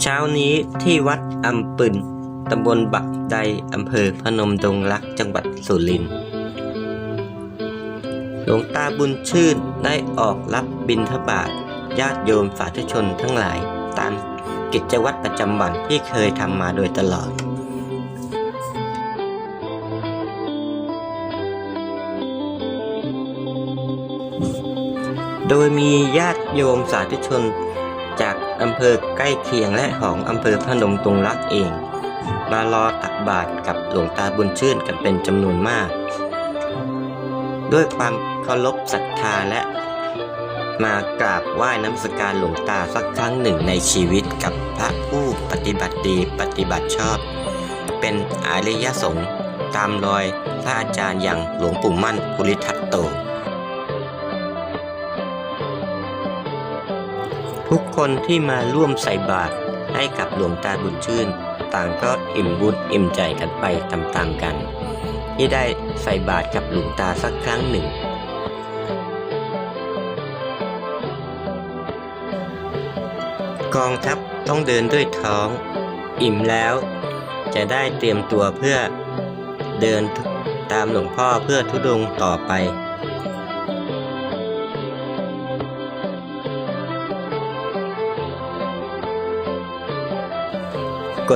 เช้านี้ที่วัดอำปึนตำบลบักใดอำเภอพนมดงรักจังหวัดสุรินทร์หลวงตาบุญชื่นได้ออกรับบิณฑบาตญาติโยมสาธุชนทั้งหลายตามกิจวัตรประจำวันที่เคยทำมาโดยตลอดโดยมีญาติโยมสาธุชนจาก อำเภอใกล้เคียงและของอำเภอพนมตุงรักเอง มารอตักบาตรกับหลวงตาบุญชื่นกันเป็นจำนวนมาก ด้วยความเคารพศรัทธาและ มากราบไหว้น้ำสการหลวงตาสักครั้งหนึ่งในชีวิตกับพระผู้ปฏิบัติดีปฏิบัติชอบ เป็นอริยสงฆ์ตามรอยพระอาจารย์อย่างหลวงปู่มั่นภูริทัตโต ทุกคนที่มาร่วมใส่บาตรให้กับหลวงตาบุญชื่น ต่างก็อิ่มบุญอิ่มใจกันไปตามๆกัน ที่ได้ใส่บาตรกับหลวงตาสักครั้งหนึ่ง กองทัพต้องเดินด้วยท้อง อิ่มแล้ว จะได้เตรียมตัวเพื่อเดินตามหลวงพ่อเพื่อทุดงต่อไป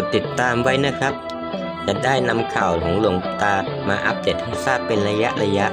ดติดตามไว้นะครับ จะได้นำข่าวของหลวงตามาอัปเดตให้ทราบเป็นระยะระยะ